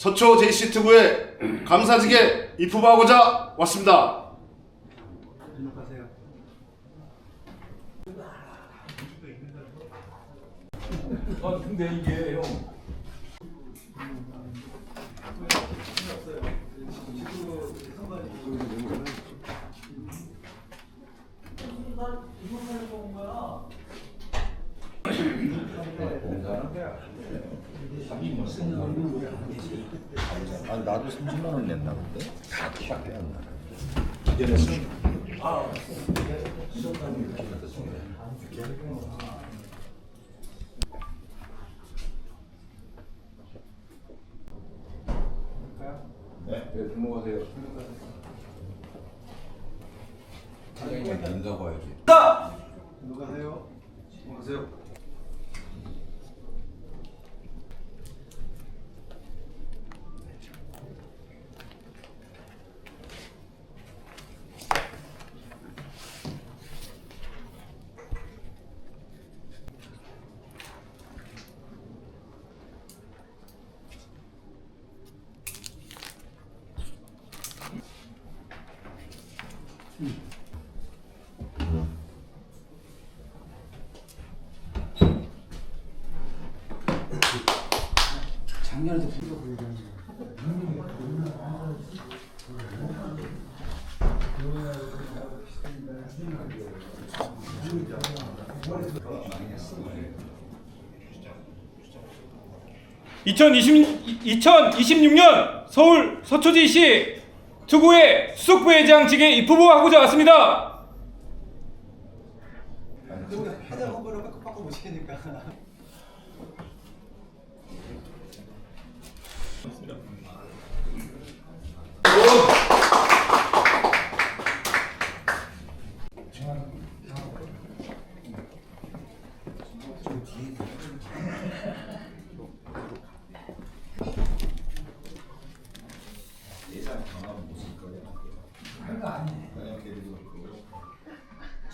서초 JC2구에 감사직에 입후보하고자 왔습니다. 아 근데 이게 형 아 나도 30만 원 냈나 본데? 다 기억이 안 나. 네 넘어가세요 사장님한테 인사 봐야지 들어가세요. 들어가세요. (2020) 2026년 서울 서초지시 투구의 수석부회장직에 입후보하고자 왔습니다. 하자 후보를 바꿔 바꿔 못 시키니까.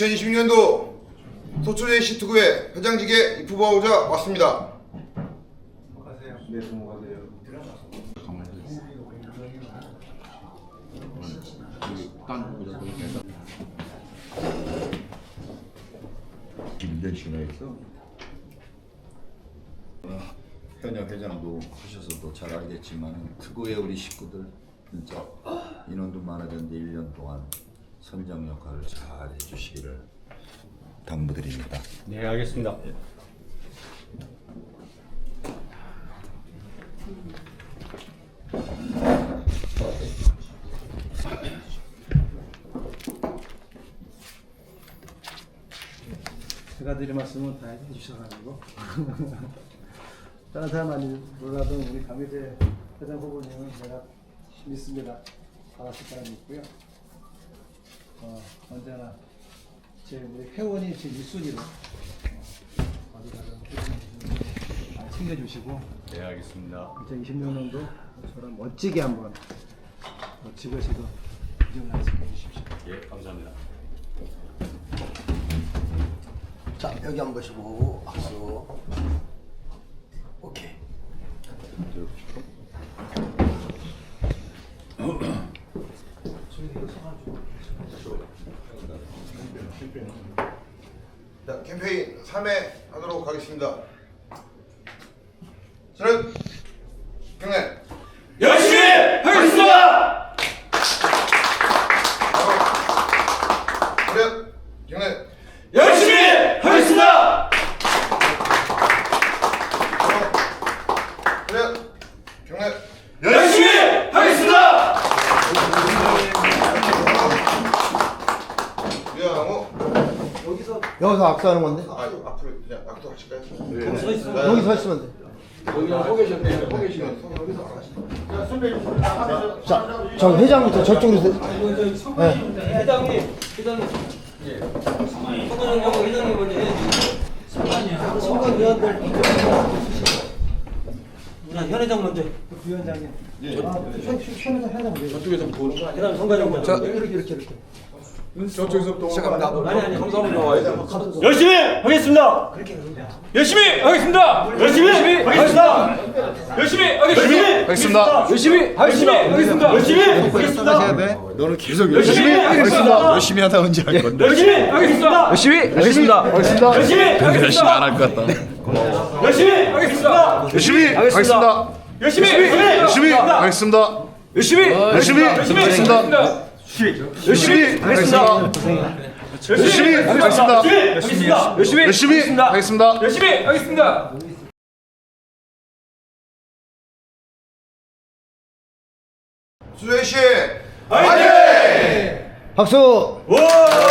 2026년도 소초제 시트구의 회장직에 입후보하고자 왔습니다. 네 넘어가세요. 김대 신화에서. 현역 회장도 하셔서 또 잘 알겠지만 특구의 우리 식구들 진짜 인원도 많아졌는데 1년 동안 선정 역할을 잘 해주시기를 당부드립니다. 네 알겠습니다. 제가 드릴 말씀은 다 해주셔가지고 다른 사람만이 몰라도 우리 강의재 회장 후보님은 제가 믿습니다. 잘하실 사람이 있고요. 어, 언제나 제 우리 회원이 제 1순위로 어디 가든 회원님 잘 챙겨주시고 네 알겠습니다. 2026년도 저랑 멋지게 한번 어, 지구에서도 인정을 하시게 해주십시오. 예 감사합니다. 자 여기 한번 보시고 박수 오케이 자, 캠페인 3회 하도록 하겠습니다. 저는 경례 열심히 하겠습니다. 그래 경례 열심히 하겠습니다. 그래 경례 열심히 하겠습니다. 미안하고 여기서 악수하는 건데 아 앞으로 그냥 악도 하실까요? 여기 서 있으면 돼 여기 서 계셨네요. 서 계시면. 저 회장부터 저쪽으로 세- 회장님, 회장님. 예. 선거는 회장님 먼저 해야지. 선거위원들. 자, 현 회장 먼저. 부위원장님. 아, 현, 현 회장 회장 왜? 저쪽에서부터 오는 거 그다음 선거장 먼저. 이렇게 이렇게 이렇게. 저쪽에서부터 시작합니다. 아니 아니. 감사합니다. 열심히 하겠습니다. 열심히 하겠습니다. 열심히 하겠습니다. 열심히 하겠습니다. 하겠습니다. 열심히 하겠습니다. 열심히 하겠습니다. 돼? 너는 계속 열심히 하겠습니다. 열심히 하다 언제 할 건데? 열심히 하겠습니다. 열심히 하겠습니다. 하겠습니다. 열심히 열심히 안 하겠습니다. 할 것 같다. 열심히 하겠습니다. 열심히 하겠습니다. 열심히 열심히 하겠습니다. 열심히 열심히 하겠습니다. 열심히 하겠습니다. 열심히 하겠습니다. 하겠습니다. 열심히 열심히 하겠습니다. 열심히 하겠습니다. 수현 씨. 박수. 와!